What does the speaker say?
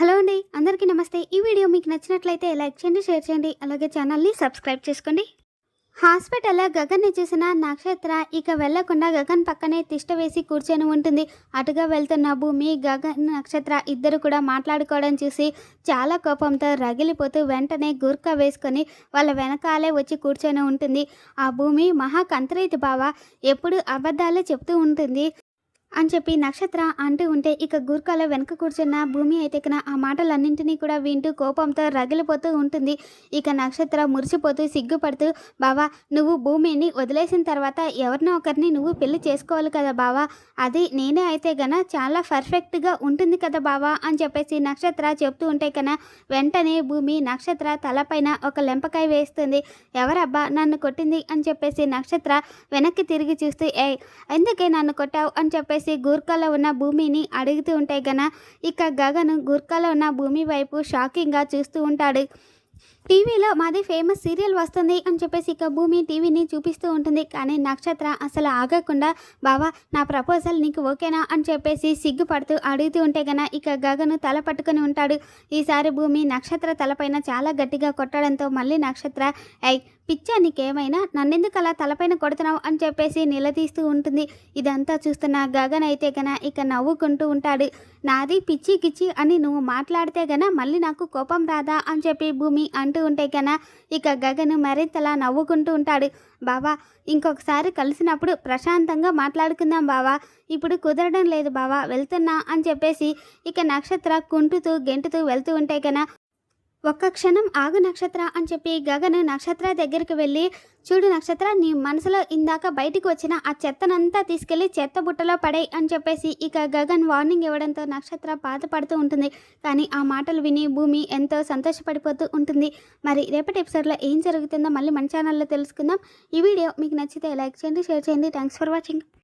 Hello అండి అందరికీ నమస్తే. ఈ వీడియో మీకు నచ్చినట్లయితే లైక్ చేయండి షేర్ చేయండి అలాగే ఛానల్ని సబ్స్క్రైబ్ చేసుకోండి. హాస్పిటల్లో గగన్ని చూసిన నక్షత్ర ఇక వెళ్ళకుండా గగన్ పక్కనే తిష్ట వేసి కూర్చొని ఉంటుంది. అటుగా వెళ్తున్న భూమి గగన్ నక్షత్ర ఇద్దరు కూడా మాట్లాడుకోవడం చూసి చాలా కోపంతో రగిలిపోతూ వెంటనే గుర్క వేసుకొని వాళ్ళ వెనకాలే వచ్చి కూర్చొని ఉంటుంది. ఆ భూమి మహా కంత్రైతి బావ. ఎప్పుడు అబద్ధాలే చెప్తూ ఉంటుంది. అని చెప్పి నక్షత్ర అంటూ ఉంటే ఇక గుర్కాల వెనక కూర్చున్న భూమి అయితే ఆ మాటలన్నింటినీ కూడా వింటూ కోపంతో రగిలిపోతూ ఉంటుంది. ఇక నక్షత్ర మురిసిపోతూ సిగ్గుపడుతూ బావా నువ్వు భూమిని వదిలేసిన తర్వాత ఎవరినో ఒకరిని నువ్వు పెళ్ళి చేసుకోవాలి కదా బావా? అది నేనే అయితే గన చాలా పర్ఫెక్ట్గా ఉంటుంది కదా బావా? అని చెప్పేసి నక్షత్ర చెప్తూ ఉంటే కన వెంటనే భూమి నక్షత్ర తలపైన ఒక లెంపకాయ వేస్తుంది. ఎవరబ్బా నన్ను కొట్టింది? అని చెప్పేసి నక్షత్ర వెనక్కి తిరిగి చూస్తూ ఏ ఎందుకే నన్ను కొట్టావు? అని చెప్పేసి గూర్ఖాలో ఉన్న భూమిని అడుగుతూ ఉంటే గన ఇక గగన్ గూర్ఖాలో ఉన్న భూమి వైపు షాకింగ్గా చూస్తూ ఉంటాడు. టీవీలో మాది ఫేమస్ సీరియల్ వస్తుంది అని చెప్పేసి ఇక భూమి టీవీని చూపిస్తూ ఉంటుంది. కానీ నక్షత్ర అసలు ఆగకుండా బావా నా ప్రపోజల్ నీకు ఓకేనా? అని చెప్పేసి సిగ్గుపడుతూ అడుగుతూ ఉంటే గన ఇక గగను తల పట్టుకుని ఉంటాడు. ఈసారి భూమి నక్షత్ర తలపైన చాలా గట్టిగా కొట్టడంతో మళ్ళీ నక్షత్ర ఐ పిచ్చా నీకేమైనా? నన్నెందుకు అలా తలపైన కొడుతున్నావు? అని చెప్పేసి నిలదీస్తూ ఉంటుంది. ఇదంతా చూస్తున్న గగన్ అయితే గన ఇక నవ్వుకుంటూ ఉంటాడు. నాది పిచ్చి కిచ్చి అని నువ్వు మాట్లాడితే గన మళ్ళీ నాకు కోపం రాదా? అని చెప్పి భూమి అంటూ ఉంటే కన ఇక గగను మరింతలా నవ్వుకుంటూ ఉంటాడు. బావా ఇంకొకసారి కలిసినప్పుడు ప్రశాంతంగా మాట్లాడుకుందాం బావా. ఇప్పుడు కుదరడం లేదు బావా వెళ్తున్నా అని చెప్పేసి ఇక నక్షత్ర కుంటుతూ గెంటుతూ వెళ్తూ ఉంటే కన ఒక్క క్షణం ఆగు నక్షత్ర అని చెప్పి గగన్ నక్షత్ర దగ్గరికి వెళ్ళి చూడు నక్షత్ర నీ మనసులో ఇందాక బయటికి వచ్చిన ఆ చెత్తనంతా తీసుకెళ్ళి చెత్త బుట్టలో పడే అని చెప్పేసి ఇక గగన్ వార్నింగ్ ఇవ్వడంతో నక్షత్ర బాధపడుతూ ఉంటుంది. కానీ ఆ మాటలు విని భూమి ఎంతో సంతోషపడిపోతూ ఉంటుంది. మరి రేపటి ఎపిసోడ్లో ఏం జరుగుతుందో మళ్ళీ మన ఛానల్లో తెలుసుకుందాం. ఈ వీడియో మీకు నచ్చితే లైక్ చేయండి షేర్ చేయండి. Thanks for watching